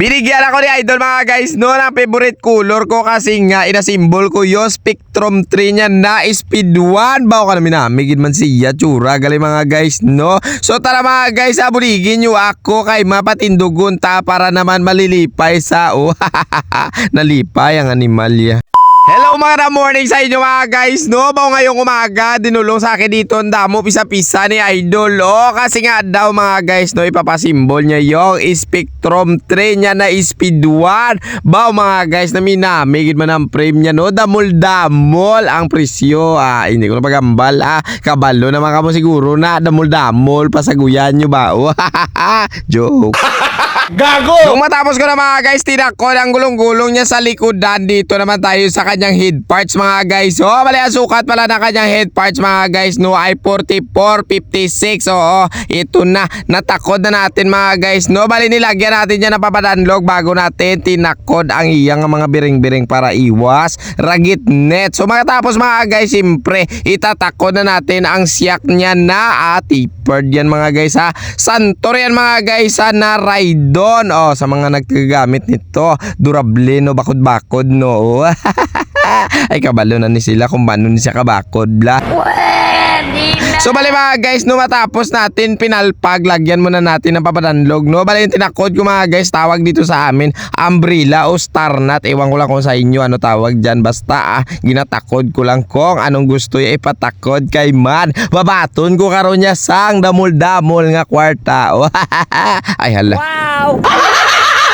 Binigyan ako ni Idol mga guys no ng favorite color ko kasi nga ina-symbol ko yung Spectrum 3 niya na Speed 1. Bawa ka namin namigid man siya tsura galing mga guys no. So tara mga guys abuligin nyo ako kay mapatindugon ta para naman malilipay sa oh nalipay ang animal ya. Hello mga morning sa inyo mga guys no? Baw ngayong umaga dinulong sa akin dito ang damo pisa-pisa ni Idol. Oh Kasi nga daw mga guys no? Ipapasimbol niya yung Spectrum 3 niya na Speed 1 Baw mga guys na minamigid man ang frame niya no? Damol-damol ang presyo. Ah Hindi ko na pagambal ah. Kabalo naman kamo siguro na damol-damol. Pasaguyan nyo ba? Joke Gago! Nung matapos ko na mga guys, tinakod ang gulong-gulong niya sa likodan. Dito naman tayo sa kanyang head parts mga guys. So, bali ang sukat pala ng kanyang head parts mga guys. No, ay 44.56. Oo, ito na. Natakod na natin mga guys. No, bali nilagyan natin yan ng papadanlog bago natin tinakod ang iyang mga biring-biring para iwas ragit net. So, matapos mga guys, simpre, itatakod na natin ang siyak niya na at tapered yan mga guys ha. Santor yan mga guys ha na Raidon. Oh, sa mga naggagamit nito. Durable no, bakod-bakod no. Ay kabalo na ni sila kung paano ni siya kabakod bla. So bali mga guys, no matapos natin pinalpag, lagyan muna natin ng papadanlog, no? Bali yung tinakod ko mga guys, tawag dito sa amin, umbrella o star nut. Ewan ko lang kung sa inyo ano tawag dyan. Basta ah, ginatakod ko lang kung anong gusto yung ipatakod kay man. Babaton ko karon niya sang damol-damol nga kwarta. Ay hala.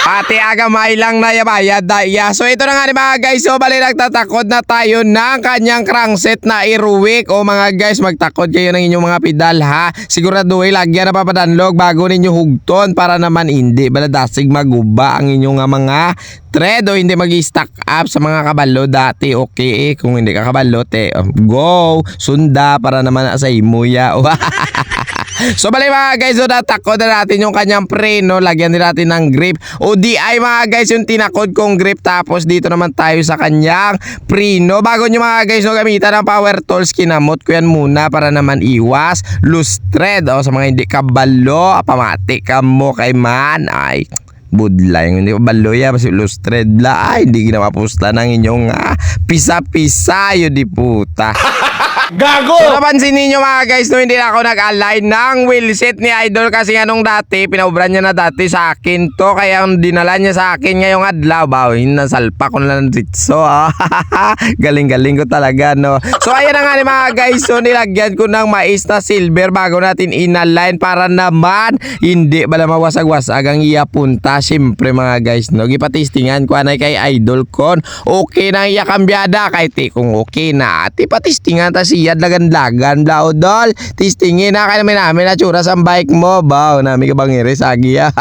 Pati agamay lang na yabayad daya. So ito na nga mga guys. So bali nagtatakod na tayo ng kanyang crankset na iruwik. O mga guys magtakod kayo ng inyong mga pedal ha. Sigurado ay lagyan na papadanlog bago ninyo hugton para naman hindi baladasig maguba ang inyong mga thread o hindi mag-stack up sa mga kabalo dati. Okay eh kung hindi ka kabalo te. um, Go! Sunda para naman sa imuya. So bali mga guys, so natakod na natin yung kanyang preno, lagyan din natin ng grip. O di ay mga guys, yung tinakod kong grip tapos dito naman tayo sa kanyang preno. Bago nyo mga guys, no, gamitan ng power tools, kinamot ko yan muna para naman iwas loose thread. O sa mga hindi kabalo, pamati ka mo kay man. Ay, budla yung hindi ko baloya kasi loose thread la ay hindi ginapapusta ng inyong ah, pisa-pisa yun di puta Gago! So napansin ninyo mga guys no hindi na ako nag-align ng wheelset ni Idol kasi nga nung dati pinaubran niya na dati sa akin to. Kaya ang dinala niya sa akin ngayong adlaw ba nasalpa ko na lang ditso ah. galing-galing ko talaga no? So ayan na nga ni mga guys so nilagyan ko ng mais na silver bago natin inalign para naman hindi bala mawasag-wasag ang iya punta. Syempre mga guys no? Gipatistingan ko anay kay Idol kon okay na iya kambyada kay ti kung okay na. Ati patistingan ta siya lagan-lagan. Lao dol tistingin na kay namin namin na tsura sa bike mo. Baw nami ka bang iri sagi ah.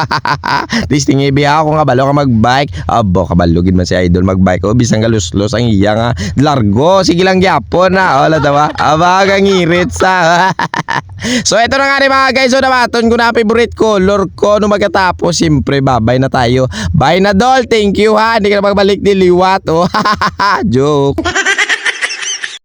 tistingin biya ako nga balo ka magbike. Abo kabalugin man si idol magbike. O bisang galuslos ang iya nga. Largo sige lang gyapon na wala tawa aba kang irit sa so ito na nga rin mga guys. So nabaton ko na favorite color ko. Nung magkatapos siyempre babay na tayo. Bye na dol thank you ha. Hindi ka na magbalik ni liwat oh. Joke